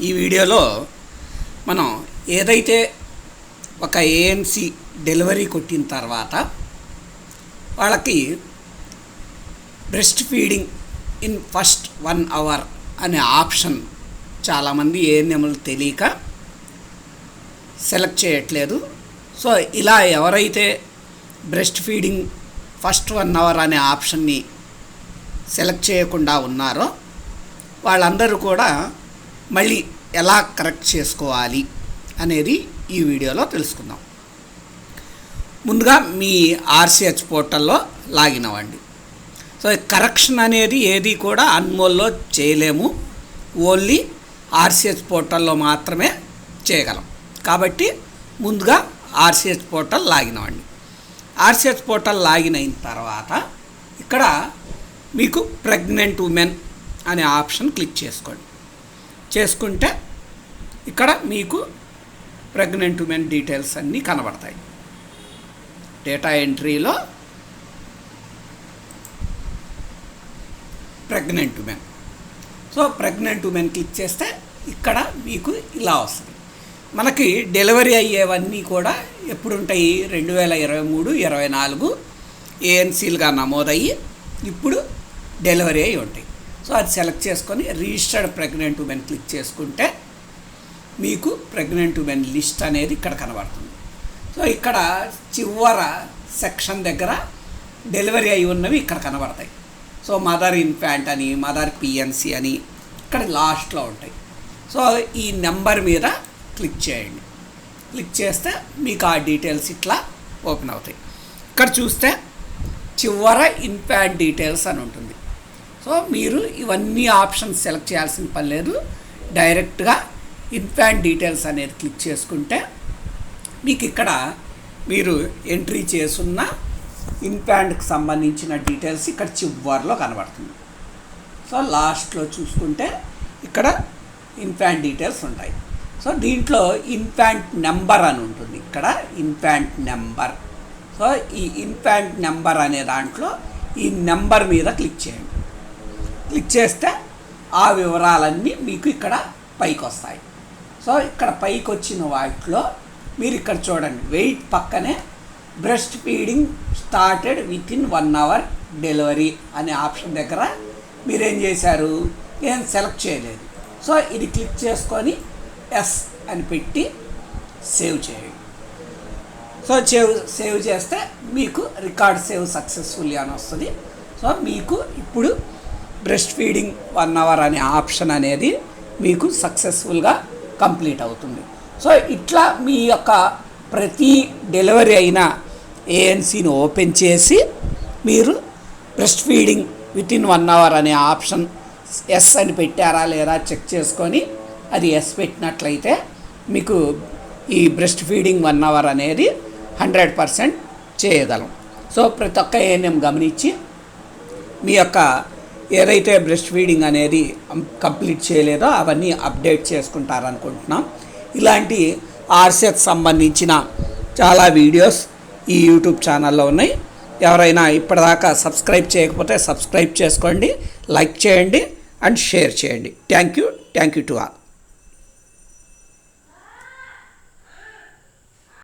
ఈ వీడియోలో మనం ఏదైతే ఒక ఏఎన్సి డెలివరీ కొట్టిన తర్వాత వాళ్ళకి breast feeding in first one hour అనే ఆప్షన్ చాలామంది ఏఎన్ఎంలు తెలియక సెలెక్ట్ చేయట్లేదు. సో ఇలా ఎవరైతే breast feeding first one hour అనే ఆప్షన్ని సెలెక్ట్ చేయకుండా ఉన్నారో వాళ్ళందరూ కూడా మళ్ళీ ఎలా కరెక్ట్ చేసుకోవాలి అనేది ఈ వీడియోలో తెలుసుకుందాం. ముందుగా మీ ఆర్సిహెచ్ పోర్టల్లో లాగిన్ అవ్వండి. సో కరెక్షన్ అనేది ఏది కూడా అన్మోల్లో చేయలేము. ఓన్లీ ఆర్సిహెచ్ పోర్టల్లో మాత్రమే చేయగలం. కాబట్టి ముందుగా ఆర్సిహెచ్ పోర్టల్ లాగిన్ అవ్వండి. ఆర్సిహెచ్ పోర్టల్ లాగిన్ అయిన తర్వాత ఇక్కడ మీకు ప్రెగ్నెంట్ ఉమెన్ అనే ఆప్షన్ క్లిక్ చేసుకోండి. చేసుకుంటే ఇక్కడ మీకు ప్రెగ్నెంట్ ఉమెన్ డీటెయిల్స్ అన్నీ కనబడతాయి. Data ఎంట్రీలో pregnant women so pregnant women click చేస్తే ఇక్కడ మీకు ఇలా వస్తుంది. మనకి డెలివరీ అయ్యేవన్నీ కూడా ఎప్పుడు ఉంటాయి రెండు వేల ఇరవై మూడు ఇరవై నాలుగు ఏఎన్సీలుగా నమోదయ్యి ఇప్పుడు డెలివరీ అయి ఉంటాయి. సో అది సెలెక్ట్ చేసుకొని రిజిస్టర్డ్ ప్రెగ్నెంట్ ఉమెన్ క్లిక్ చేసుకుంటే మీకు ప్రెగ్నెంట్ ఉమెన్ లిస్ట్ అనేది ఇక్కడ కనబడుతుంది. సో ఇక్కడ చివర సెక్షన్ దగ్గర డెలివరీ అయి ఉన్నవి ఇక్కడ కనబడతాయి. సో మదర్ ఇన్ఫాంట్ అని మదర్ పిఎన్సి అని ఇక్కడ లాస్ట్లో ఉంటాయి. సో ఈ నెంబర్ మీద క్లిక్ చేయండి. క్లిక్ చేస్తే మీకు ఆ డీటెయిల్స్ ఇట్లా ఓపెన్ అవుతాయి. ఇక్కడ చూస్తే చివర ఇన్ఫాంట్ డీటెయిల్స్ అని ఉంటుంది. సో మీరు ఇవన్నీ ఆప్షన్స్ సెలెక్ట్ చేయాల్సిన పని లేదు. డైరెక్ట్గా ఇన్ఫాంట్ డీటెయిల్స్ అనేది క్లిక్ చేసుకుంటే మీకు ఇక్కడ మీరు ఎంట్రీ చేసున్న ఇన్ఫాంట్కి సంబంధించిన డీటెయిల్స్ ఇక్కడ చివరిలో కనబడుతుంది. సో లాస్ట్లో చూసుకుంటే ఇక్కడ ఇన్ఫాంట్ డీటెయిల్స్ ఉంటాయి. సో దీంట్లో ఇన్ఫాంట్ నెంబర్ అని ఉంటుంది. ఇక్కడ ఇన్ఫాంట్ నెంబర్. సో ఈ ఇన్ఫాంట్ నెంబర్ అనే దాంట్లో ఈ నెంబర్ మీద క్లిక్ చేయండి. క్లిక్ చేస్తే ఆ వివరాలన్నీ మీకు ఇక్కడ పైకి వస్తాయి సో ఇక్కడ పైకి వచ్చిన వాటిలో మీరు ఇక్కడ చూడండి. వెయిట్ పక్కనే breast feeding started with in one hour delivery అనే ఆప్షన్ దగ్గర మీరేం చేశారు? ఏం సెలెక్ట్ చేయలేదు. సో ఇది క్లిక్ చేసుకొని ఎస్ అని పెట్టి సేవ్ చేయండి. సో సేవ్ సేవ్ చేస్తే మీకు రికార్డ్ సేవ్ సక్సెస్ఫుల్లీ అని వస్తుంది. సో మీకు ఇప్పుడు బ్రెస్ట్ ఫీడింగ్ వన్ అవర్ అనే ఆప్షన్ అనేది మీకు సక్సెస్ఫుల్గా కంప్లీట్ అవుతుంది. సో ఇట్లా మీ యొక్క ప్రతి డెలివరీ అయిన ఏఎన్సీని ఓపెన్ చేసి మీరు breast feeding with in one hour అనే ఆప్షన్ ఎస్ అని పెట్టారా లేదా చెక్ చేసుకొని అది ఎస్ పెట్టినట్లయితే మీకు ఈ బ్రెస్ట్ ఫీడింగ్ వన్ అవర్ అనేది హండ్రెడ్ పర్సెంట్ చేయగలం. సో ప్రతి ఒక్క ఏఎన్ఎం గమనించి మీ యొక్క ఏదైతే బ్రెస్ట్ ఫీడింగ్ అనేది కంప్లీట్ చేయలేదో అవన్నీ అప్డేట్ చేసుకుంటారనుకుంటున్నాం. ఇలాంటి ఆర్సెక్ సంబంధించిన చాలా వీడియోస్ ఈ యూట్యూబ్ ఛానల్లో ఉన్నాయి. ఎవరైనా ఇప్పటిదాకా సబ్స్క్రైబ్ చేయకపోతే సబ్స్క్రైబ్ చేసుకోండి లైక్ చేయండి అండ్ షేర్ చేయండి. Thank you thank you to all.